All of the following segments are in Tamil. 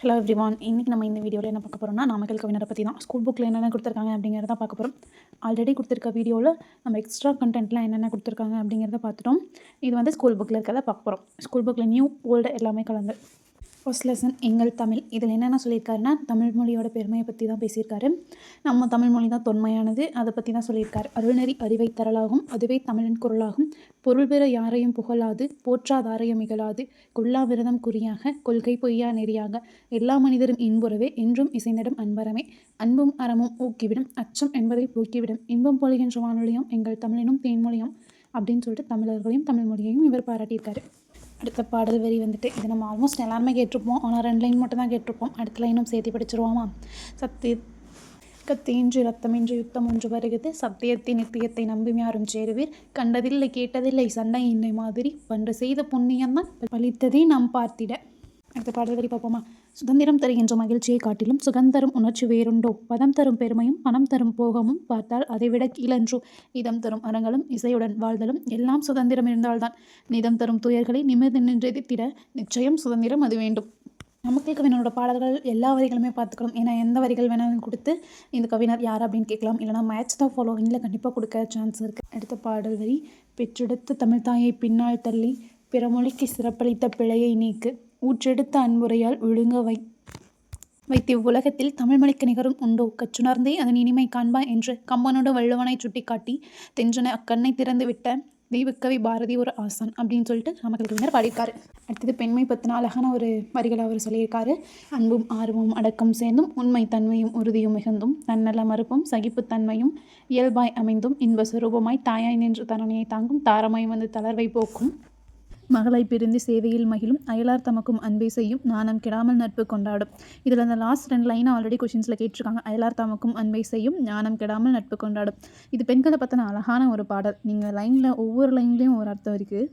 ஹலோ எவ்ரிவான் இன்றைக்கி நம்ம இந்த வீடியோவில் என்ன பார்க்க போகிறோம்னா நாமக்கல் கவிஞரை பற்றி தான். ஸ்கூல் புக்கில் என்னென்ன கொடுத்துருக்காங்க அப்படிங்கிறத பார்க்க போகிறோம் ஆல்ரெடி கொடுத்துருக்க வீடியோவில் நம்ம எக்ஸ்ட்ரா கண்டென்ட்லாம் என்னென்ன கொடுத்துருக்காங்க அப்படிங்கிறத பார்த்துட்டோம். இது வந்து ஸ்கூல் புக்கில் இருக்கிறத பார்க்க போகிறோம் ஸ்கூல் புக்கில் நியூ ஓல்டு எல்லாமே கலந்து. ஃபர்ஸ்ட் லெசன் எங்கள் தமிழ். இதில் என்னென்ன சொல்லியிருக்காருன்னா தமிழ் மொழியோட பெருமையை பற்றி தான் பேசியிருக்காரு. நம்ம தமிழ் மொழி தான் தொன்மையானது. அதை பற்றி தான் சொல்லியிருக்காரு. அருள்நெறி அறிவை தரலாகும். அதுவே தமிழின் குரலாகும். பொருள் பெற யாரையும் புகழாது. போற்றாதாரையும் இகழாது கொல்லா விரதம் குறியாக கொள்கை பொய்யா நெறியாக. எல்லா மனிதரும் இன்புறவே என்றும் இசைந்திடும் அன்பரமே. அன்பும் அறமும் ஊக்கிவிடும். அச்சம் என்பதை போக்கிவிடும். இன்பம் பொழிகின்ற வானொலியும் எங்கள் தமிழினும் தேன்மொழியும் அப்படின்னு சொல்லிட்டு தமிழர்களையும் தமிழ் மொழியையும் இவர் பாராட்டியிருக்காரு. அடுத்த பாடல் வரி வந்துட்டு இது நம்ம ஆல்மோஸ்ட் எல்லாருமே கேட்டிருப்போம். ஆனால் ரெண்டு லைன் மட்டும் தான் கேட்டிருப்போம். அடுத்த லைனும் சேர்த்து படிச்சிருவோமா? சத்திய கத்தியின்றி ரத்தமின்றி யுத்தம் ஒன்று வருகிறது. சத்தியத்தை நித்தியத்தை நம்பும் யாரும் சேருவீர். கண்டதில்லை கேட்டதில்லை சண்டை இன்னை மாதிரி. பன்று செய்த புண்ணியம்தான் பலித்ததை நாம் பார்த்திட. அடுத்த பாடல் வரி பார்ப்போமா? சுதந்திரம் தருகின்ற மகிழ்ச்சியை காட்டிலும் சுகந்தரும் உணர்ச்சி வேறுண்டோ? பதம் தரும் பெருமையும் பணம் தரும் போகமும் பார்த்தால் அதைவிட கீழன்றோ? இதம் தரும் அறங்களும் இசையுடன் வாழ்தலும் எல்லாம் சுதந்திரம் இருந்தால்தான். நிதம் தரும் துயர்களை நிமிர்ந்து நின்றெதிர்த்திட நிச்சயம் சுதந்திரம் அது வேண்டும். நமக்கு கவிஞனோட பாடல்கள் எல்லா வரிகளுமே பார்த்துக்கலாம் ஏன்னா எந்த வரிகள் வேணாலும் கொடுத்து இந்த கவிஞர் யார் அப்படின்னு கேட்கலாம். இல்லைனா மேட்ச் தான் ஃபாலோவிங்கில் கண்டிப்பாக கொடுக்க சான்ஸ் இருக்குது அடுத்த பாடல் வரி பெற்றெடுத்த தமிழ் தாயை பின்னால் தள்ளி பிறமொழிக்கு சிறப்பளித்த பிழையை நீக்கு. ஊற்றெடுத்த அன்புரையால் ஒழுங்க வை. வைத்து இவ்வுலகத்தில் தமிழ்மொழிக்கு நிகரும் உண்டோ? கச்சுணர்ந்தே அதன் இனிமை காண்பா என்று கம்பனோட வள்ளுவனை சுட்டிக்காட்டி தென்றனை அக்கண்ணை திறந்து விட்ட தெய்வக்கவி பாரதி ஒரு ஆசான் அப்படின்னு சொல்லிட்டு நாமக்கல் கவிஞர் பாடியிருக்காரு. அடுத்தது பெண்மை பற்றின அழகான ஒரு வரிகளை அவர் சொல்லியிருக்காரு. அன்பும் ஆர்வமும் அடக்கம் சேர்ந்தும் உண்மை தன்மையும் உறுதியும் மிகுந்தும் தன்னல மறுப்பும் சகிப்புத்தன்மையும் இயல்பாய் அமைந்தும் இன்ப சுரூபமாய் தாயாய் நின்று தரணியை தாங்கும் தாரமாய் வந்து தளர்வை போக்கும் மகளை பிரிந்து சேவையில் மகிழும் அயலார் தமக்கும் அன்பை செய்யும் நாணம் கெடாமல் நட்பு கொண்டாடும். இதில் அந்த லாஸ்ட் ரெண்டு லைனை ஆல்ரெடி கொஷின்ஸில் கேட்டிருக்காங்க. அயலார் தமக்கும் அன்பை செய்யும் ஞானம் கெடாமல் நட்பு கொண்டாடும். இது பெண்களை பற்றின அழகான ஒரு பாடல். நீங்கள் லைனில் ஒவ்வொரு லைன்லேயும் ஒரு அர்த்தம் இருக்குது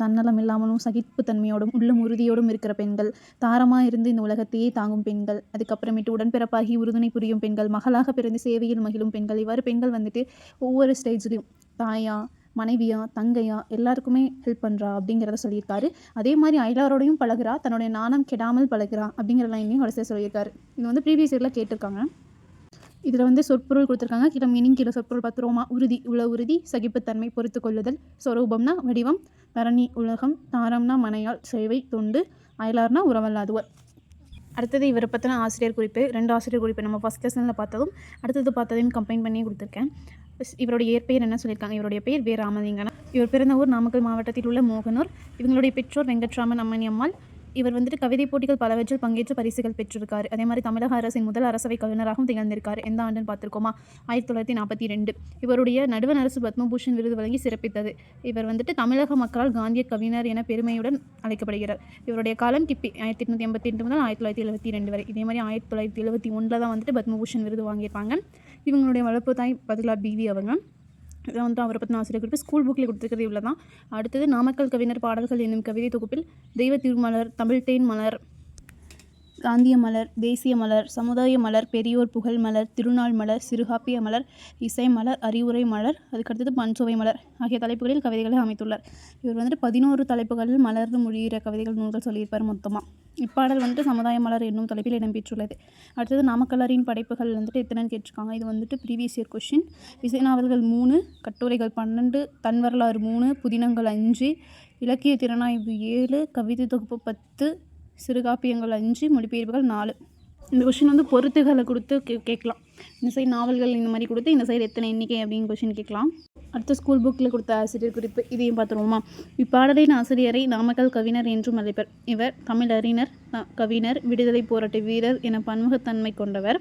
தன்னலம் இல்லாமலும் சகிப்பு தன்மையோடும் உள்ளும் உறுதியோடும் இருக்கிற பெண்கள் தாரமாக இருந்து இந்த உலகத்தையே தாங்கும் பெண்கள் அதுக்கப்புறமேட்டு உடன்பிறப்பாகி உறுதுணை புரியும் பெண்கள் மகளாக பிறந்து சேவையில் மகிழும் பெண்கள் இவ்வாறு பெண்கள் வந்துட்டு ஒவ்வொரு ஸ்டேஜ்லேயும் தாயா மனைவியா தங்கையா எல்லாருக்குமே ஹெல்ப் பண்ணுறா அப்படிங்கிறத சொல்லியிருக்காரு. அதே மாதிரி அயலாரோடையும் பழகுறா தன்னுடைய நாணம் கெடாமல் பழகுறா அப்படிங்கிற லைனையும் கடைசியாக சொல்லியிருக்காரு. இது வந்து ப்ரீவியஸ் இயரில் கேட்டிருக்காங்க. இதில் வந்து சொற்பொருள் கொடுத்துருக்காங்க. கீழே மீனிங் கீழே சொற்பொருள் பத்திரமா உறுதி உள உறுதி சகிப்புத்தன்மை பொறுத்து கொள்ளுதல் சொரூபம்னா வடிவம் தரணி உலகம் தாரம்னா மனையால் சேவை தொண்டு அயலார்னா உறவல்லாதுவர். அடுத்தது இவரை பற்றின ஆசிரியர் குறிப்பு. ரெண்டு ஆசிரியர் குறிப்பு நம்ம ஃபஸ்ட் லெசனில் பார்த்ததும் அடுத்தது பார்த்ததையும் கம்பைன் பண்ணி கொடுத்துருக்கேன். இவருடைய இயற்பெயர் என்ன சொல்லியிருக்காங்க? இவருடைய பெயர் வே. ராமலிங்கனா. இவர் பிறந்த ஊர் நாமக்கல் மாவட்டத்தில் உள்ள மோகனூர். இவங்களுடைய பெற்றோர் வெங்கட்ராமன் அம்மணி அம்மாள். இவர் வந்துட்டு கவிதை போட்டிகள் பலவற்றில் பங்கேற்று பரிசுகள் பெற்றிருக்காரு. அதே மாதிரி தமிழக அரசின் முதல் அரசவை கவிஞராகவும் திகழ்ந்திருக்காரு. எந்த ஆண்டுன்னு பார்த்துருக்கோமா? ஆயிரத்தி தொள்ளாயிரத்தி நாற்பத்தி ரெண்டு. இவருடைய நடுவன் அரசு பத்மபூஷன் விருது வழங்கி சிறப்பித்தது. இவர் வந்துட்டு தமிழக மக்களால் காந்திய கவிஞர் என பெருமையுடன் அழைக்கப்படுகிறார். இவருடைய காலம் கிப்பி ஆயிரத்தி எட்நூற்றி எண்பத்தி எட்டு முதல் ஆயிரத்தி தொள்ளாயிரத்தி எழுபத்தி ரெண்டு வரை. இதே மாதிரி ஆயிரத்தி தொள்ளாயிரத்தி எழுபத்தி ஒன்றில் தான் வந்துட்டு பத்மபூஷன் விருது வாங்கியிருப்பாங்க. இவங்களுடைய வளர்ப்பு தாய் பதிலா பிவி அவங்க இதை வந்து அவரை பற்றின ஆசிரியர் குறிப்பு ஸ்கூல் புக்கில் கொடுத்துருக்கிறது இவ்வளோ தான் அடுத்தது நாமக்கல் கவிஞர் பாடல்கள் என்னும் கவிதை தொகுப்பில் தெய்வ திருமலர் தமிழ்தேன் மலர் காந்திய மலர் தேசிய மலர் சமுதாய மலர் பெரியோர் புகழ் மலர் திருநாள் மலர் சிறுகாப்பிய மலர் இசை மலர் அறிவுரை மலர் அதுக்கடுத்தது பன்சுவை மலர் ஆகிய தலைப்புகளில் கவிதைகளை அமைத்துள்ளார். இவர் வந்துட்டு பதினோரு தலைப்புகளில் மலர்ந்து மொழியிற கவிதைகள் நூல்கள் சொல்லியிருப்பார் மொத்தமாக இப்பாடல் வந்துட்டு சமுதாய மலர் என்னும் தலைப்பில் இடம்பெற்றுள்ளது. அடுத்தது நாமக்கல்லரின் படைப்புகள் வந்துட்டு எத்தனைன்னு கேட்டிருக்காங்க. இது வந்துட்டு ப்ரீவியஸ் இயர் கொஷின் விசை நாவல்கள் மூணு கட்டுரைகள் பன்னெண்டு தன் வரலாறு மூணு புதினங்கள் அஞ்சு இலக்கிய திறனாய்வு ஏழு கவிதை தொகுப்பு பத்து சிறுகாப்பியங்கள் அஞ்சு மொழிபெயர்ப்புகள் நாலு. இந்த கொஷின் வந்து பொருத்துகளை கொடுத்து கே கேட்கலாம். இந்த சைடு நாவல்கள் இந்த மாதிரி கொடுத்து இந்த சைடு எத்தனை எண்ணிக்கை அப்படின்னு கொஷின் கேட்கலாம். அடுத்த ஸ்கூல் புக்கில் கொடுத்த ஆசிரியர் குறிப்பு இதையும் பார்த்துருவோமா? இப்பாடலின் ஆசிரியரை நாமக்கல் கவிஞர் என்றும் அழைப்பர். இவர் தமிழறிஞர் கவிஞர் விடுதலை போராட்ட வீரர் என பன்முகத்தன்மை கொண்டவர்.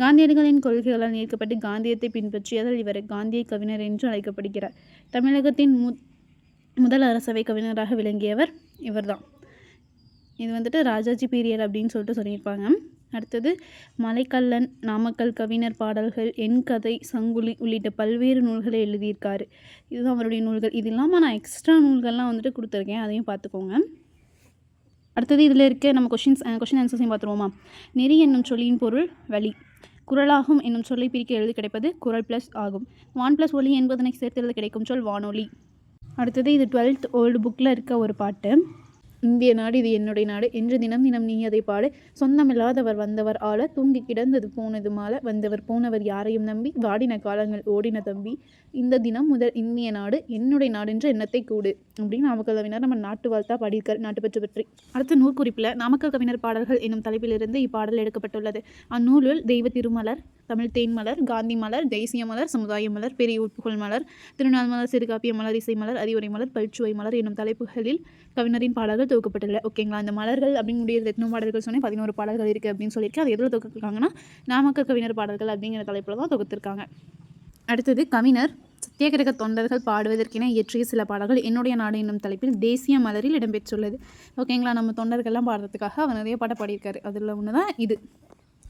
காந்தியடிகளின் கொள்கைகளால் ஈர்க்கப்பட்டு காந்தியத்தை பின்பற்றியதால் இவர் காந்திய கவிஞர் என்று அழைக்கப்படுகிறார். தமிழகத்தின் மு முதல் அரசவை கவிஞராக விளங்கியவர் இவர்தான். இது வந்துட்டு ராஜாஜி பீரியட் அப்படின்னு சொல்லிட்டு சொல்லியிருப்பாங்க. அடுத்தது மலைக்கல்லன் நாமக்கல் கவிஞர் பாடல்கள் என் கதை சங்குலி உள்ளிட்ட பல்வேறு நூல்களை எழுதியிருக்காரு. இதுதான் அவருடைய நூல்கள். இது இல்லாமல் நான் எக்ஸ்ட்ரா நூல்கள்லாம் வந்துட்டு கொடுத்துருக்கேன். அதையும் பார்த்துக்கோங்க. அடுத்தது இதில் இருக்க நம்ம கொஷின்ஸ் கொஷின் ஆன்சர்ஸையும் பார்த்துருவோமா? நெறி என்னும் சொல்லியின் பொருள் வழி குரலாகும் என்னும் சொல்லை பிரிக்க எழுதி கிடைப்பது குரல் ப்ளஸ் ஆகும். வான் ப்ளஸ் ஒலி என்பதனை சேர்த்து எழுத கிடைக்கும் சொல் வானொலி. அடுத்தது இது டுவெல்த் ஓல்டு புக்கில் இருக்க ஒரு பாட்டு. இந்திய நாடு இது என்னுடைய நாடு என்று தினம் தினம் நீ அதை பாடு. சொந்தமில்லாதவர் வந்தவர் ஆள தூங்கி கிடந்தது போனது மால. வந்தவர் போனவர் யாரையும் நம்பி வாடின காலங்கள் ஓடின தம்பி. இந்த தினம் முதல் இந்திய நாடு என்னுடைய நாடு என்ற எண்ணத்தை கூடு அப்படின்னு நாமக்கல் கவிஞர் நம்ம நாட்டு வாழ்த்தா பாடியிருக்கார் நாட்டுப்பற்று பற்றி. அடுத்த நூற்குறிப்பில் நாமக்கல் கவிஞர் பாடல்கள் என்னும் தலைப்பிலிருந்து இப்பாடல் எடுக்கப்பட்டுள்ளது. அந்நூலில் தெய்வ திருமலர் தமிழ் தேன் மலர் காந்தி மலர் தேசிய மலர் சமுதாய மலர் பெரிய உட்புகழ் மலர் திருநாள் மலர் சிறுகாப்பிய மலர் இசை மலர் அறிவுரை மலர் பல்ச்சுவை மலர் என்னும் தலைப்புகளில் கவிஞரின் பாடல்கள் தொகுக்கப்பட்டுள்ள ஓகேங்களா அந்த மலர்கள் அப்படின்னு எத்தனை பாடல்கள் சொன்னேன். பதினோரு பாடல்கள் இருக்குது அப்படின்னு சொல்லியிருக்கேன். அது எதில் தொகுத்துருக்காங்கன்னா நாமக்கல் கவிஞர் பாடல்கள் அப்படிங்கிற தலைப்பில் தான் தொகுத்திருக்காங்க. அடுத்தது கவிஞர் சத்தியாகிரக தொண்டர்கள் பாடுவதற்கென இயற்றிய சில பாடல்கள் என்னுடைய நாடு என்னும் தலைப்பில் தேசிய மலரில் இடம்பெற்றுள்ளது. ஓகேங்களா நம்ம தொண்டர்கள்லாம் பாடுறதுக்காக அவர் நிறைய பாட்டை பாடியிருக்காரு. அதில் ஒன்று தான் இது.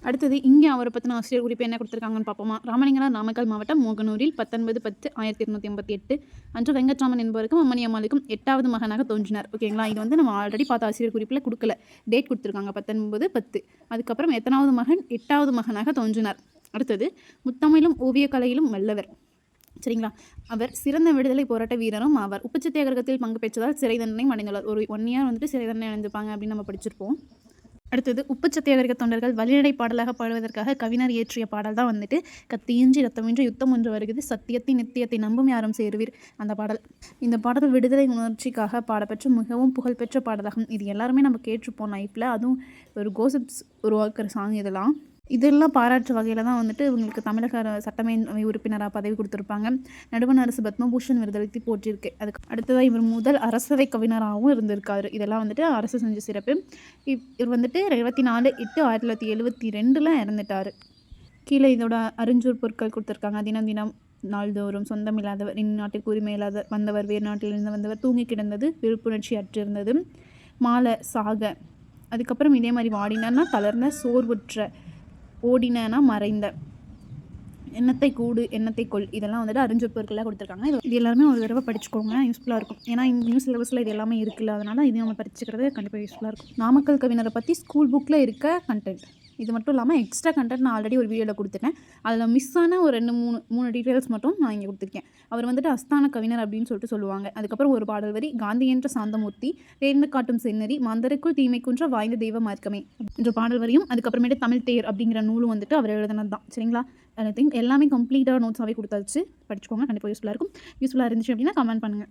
அடுத்தது இங்கே அவரை பற்றின ஆசிரியர் குறிப்பு என்ன கொடுத்துருக்காங்கன்னு பார்ப்போமா. ராமலிங்கனார் நாமக்கல் மாவட்டம் மோகனூரில் பத்தொன்பது பத்து ஆயிரத்தி இருநூற்றி எண்பத்தி எட்டு. அன்று வெங்கட்ராமன் என்பவருக்கும் அம்மணி அம்மாளுக்கும் எட்டாவது மகனாக தோன்றினார். ஓகேங்களா இது வந்து நம்ம ஆல்ரெடி பார்த்த ஆசிரியர் குறிப்பில் கொடுக்கல. டேட் கொடுத்துருக்காங்க பத்தொன்பது பத்து. அதுக்கப்புறம் எத்தனாவது மகன் எட்டாவது மகனாக தோன்றினார். அடுத்தது முத்தமிழும் ஓவியக்கலையிலும் வல்லவர். சரிங்களா? அவர் சிறந்த விடுதலை போராட்ட வீரரும் ஆவார். உப்பு பங்கு பெற்றதால் சிறை தண்டனை அடைந்துள்ளார். ஒரு ஒன் இயர் வந்துட்டு சிறை தண்டனை அடைஞ்சிருப்பாங்க அப்படின்னு நம்ம படிச்சிருப்போம். அடுத்தது உப்பு சத்தியாகிரக தொண்டர்கள் வழிநடை பாடலாக பாடுவதற்காக கவிஞர் இயற்றிய பாடல் தான் வந்துட்டு கத்தியின்றி ரத்தமின்றி யுத்தம் ஒன்று வருகிறது சத்தியத்தின் நித்தியத்தை நம்பும் யாரும் சேருவீர் அந்த பாடல். இந்த பாடல் விடுதலை உணர்ச்சிக்காக பாடப்பெற்ற மிகவும் புகழ்பெற்ற பாடலாகும். இது எல்லாருமே நம்ம கேட்டிருப்போம் லைஃப்பில் அதுவும் ஒரு கோசிப்ஸ் உருவாக்குற சாங் இதெல்லாம். இதெல்லாம் பாராட்டு வகையில் தான் வந்துட்டு இவங்களுக்கு தமிழக அர- உறுப்பினராக பதவி கொடுத்துருப்பாங்க. நடுவண் அரசு பத்மபூஷன் விருதளித்து போட்டிருக்கு அதுக்கு அடுத்ததாக இவர் முதல் அரசவை கவிஞராகவும் இருந்திருக்காரு. இதெல்லாம் வந்துட்டு அரசு செஞ்ச சிறப்பு. இவ்- இவர் வந்துட்டு இருபத்தி நாலு எட்டு ஆயிரத்தி தொள்ளாயிரத்தி எழுபத்தி ரெண்டில் இறந்துட்டார். கீழே இதோட அறிஞ்சூர் பொருட்கள் கொடுத்துருக்காங்க. தினம் தினம் நாள்தோறும் சொந்தமில்லாதவர் இந்நாட்டிற்கு உரிமை இல்லாத வந்தவர் வேறு நாட்டிலிருந்து வந்தவர் தூங்கி கிடந்தது விழிப்புணர்ச்சி அற்றிருந்தது. மாலை சாக அதுக்கப்புறம் இதே மாதிரி வாடினா தளர்ந்த சோர்வுற்ற ஓடினா மறைந்த. எண்ணத்தை கூடு எண்ணத்தை கொள். இதெல்லாம் வந்துட்டு அறிஞ்சொப்பர்களாக கொடுத்துருக்காங்க. இது இது எல்லாருமே ஒரு தடவை படிச்சுக்கோங்க. யூஸ்ஃபுல்லாக இருக்கும். ஏன்னா நியூ சிலபஸில் இது எல்லாமே இருக்குல்ல. அதனால் இது நம்ம படிச்சுக்கிறது கண்டிப்பாக யூஸ்ஃபுல்லாக இருக்கும். நாமக்கல் கவிஞரை பற்றி ஸ்கூல் புக்கில் இருக்க கண்டென்ட் இது மட்டும் இல்லாமல் எக்ஸ்ட்ரா கண்டென்ட் நான் ஆல்ரெடி ஒரு வீடியோவில் கொடுத்துட்டேன். அதில் மிஸ் ஆன ஒரு ரெண்டு மூணு மூணு டீட்டெயில்ஸ் மட்டும் நான் இங்கே கொடுத்துருக்கேன். அவர் வந்துட்டு அஸ்தான கவிஞர் அப்படின்னு சொல்லிட்டு சொல்லுவாங்க. அதுக்கப்புறம் ஒரு பாடல் வரி காந்தி என்ற சாந்தமூர்த்தி தேர்ந்து காட்டும் செந்நெறி மந்தருக்குள் தீமை குன்ற வாய்ந்த தெய்வ மார்க்கமே என்ற பாடல் வரியும் அதுக்கப்புறமேட்டு தமிழ் தேர் அப்படிங்கிற நூலும் வந்துட்டு அவர் எழுதினது தான் சரிங்களா? ஐ திங்க் எல்லாமே கம்ப்ளீட்டாக நோட்ஸாகவே கொடுத்தாச்சு. படிச்சுக்கோங்க. கண்டிப்பாக யூஸ்ஃபுல்லாக இருக்கும். யூஸ்ஃபுல்லாக இருந்துச்சு அப்படின்னா கமெண்ட் பண்ணுங்கள்